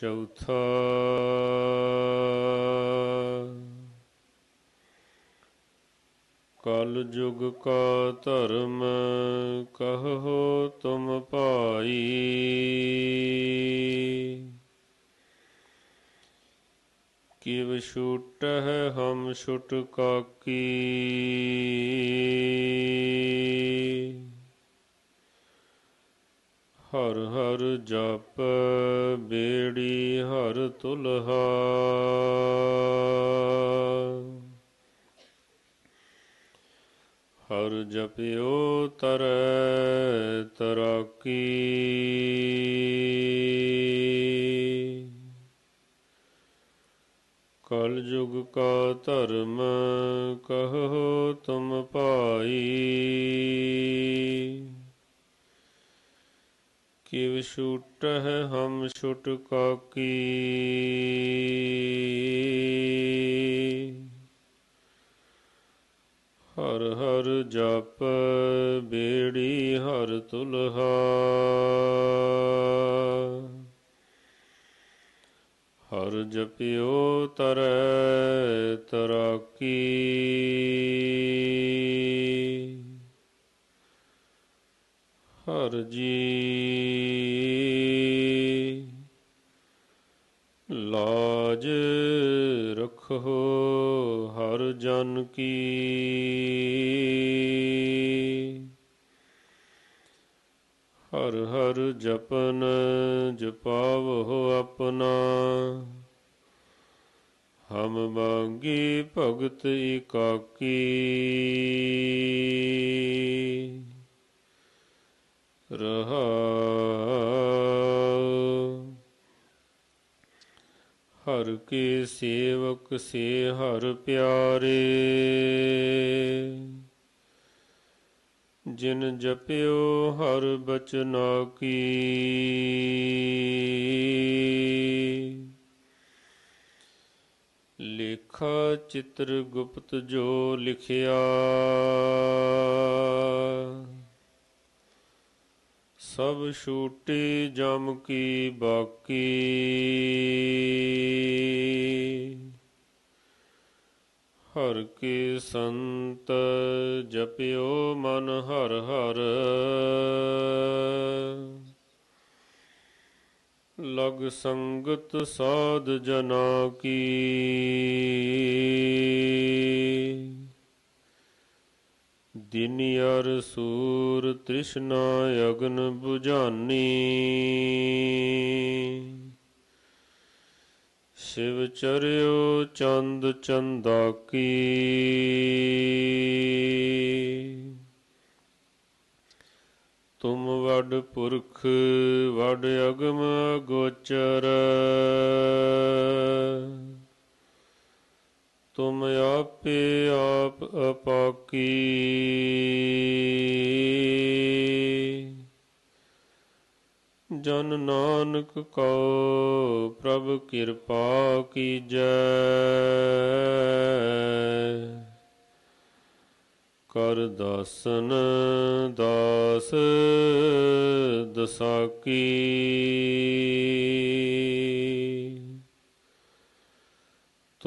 ਚੌਥਾ ਕਲ ਯੁਗ ਕਾ ਧਰਮ ਕਹੋ ਤੁਮ ਭਾਈ ਕਿਵ ਛੂਟਹਿ ਹਮ ਛੁਟ ਕਾਕੀ ਹਰ ਹਰ ਜਪ ਬੇੜੀ ਹਰ ਤੁਲਹਾ। ਹਰ ਜਪਿਓ ਤਰ ਤਰਾਕੀ। ਕਲ ਯੁਗ ਕਾ ਧਰਮ ਕਹੋ ਤੁਮ ਭਾਈ। ਕਿਵ ਛੂਟਹਿ ਹਮ ਛੁਟ ਕਾਕੀ ਹਰ ਹਰ ਜਪ ਬੇੜੀ ਹਰ ਤੁਲਹਾ। ਹਰ ਜਪਿਓ ਤਰੈ ਤਰਾਕੀ। ਹਰ ਜੀ। ਲਾਜ ਰਖੋ ਹਰ ਜਨ ਕੀ। ਹਰ ਹਰ ਜਪਨ ਜਪਾਵੋ ਆਪਣਾ। ਹਮ ਮੰਗੀ ਭਗਤ ਇਕਾਕੀ। ਹਰ ਕੇ ਸੇਵਕ ਸੇ ਹਰ ਪਿਆਰੇ। ਜਿਨ ਜਪਿਓ ਹਰ ਬਚਨਾ ਕੀ। ਲੇਖਾ ਚਿੱਤਰ ਗੁਪਤ ਜੋ ਲਿਖਿਆ। ਸਭ ਛੂਟੀ ਜਮ ਕੀ ਬਾਕੀ। ਹਰ ਕੇ ਸੰਤ ਜਪਿਓ ਮਨ ਹਰ ਹਰ। ਲਗ ਸੰਗਤ ਸਾਧ ਜਨਾ ਕੀ। ਦਿਨ ਸੂਰ ਤ੍ਰਿਸ਼ਨਾ ਅਗਨ 부ਝਾਨੀ ਸ਼ਿਵ ਚਰਿਓ ਚੰਦ ਕੀ ਤੁਮ ਵਡ ਪੁਰਖ, ਵਡ ਅਗਮ ਗੋਚਰ। ਤੁਮ ਆਪੇ ਆਪ ਅਪਾਕੀ। ਜਨ ਨਾਨਕ ਕਉ ਪ੍ਰਭ ਕਿਰਪਾ ਕੀਜੈ। ਕਰ ਦਾਸਨ ਦਾਸ ਦਸਾਕੀ।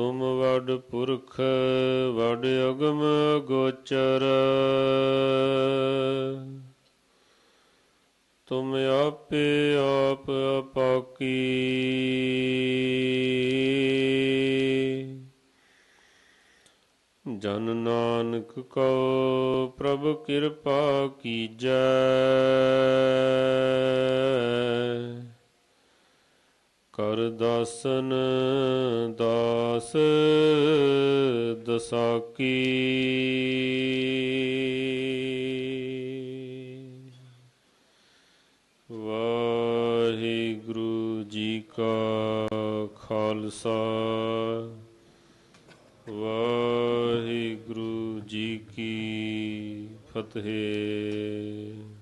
ਤੁਮ ਵਡ ਪੁਰਖ, ਵਡ ਅਗਮ ਗੋਚਰ। ਤੁਮ ਆਪੇ ਆਪ ਅਪਾਕੀ। ਜਨ ਨਾਨਕ ਕਉ ਪ੍ਰਭ ਕਿਰਪਾ ਕੀਜੈ। ਦਾਸਨ ਦਾਸ ਦਸਾਕੀ। ਵਾਹਿਗੁਰੂ ਵਾਹਿਗੁਰੂ ਜੀ ਕਾ ਖਾਲਸਾ। ਵਾਹਿਗੁਰੂ ਜੀ ਕੀ ਫਤਿਹ।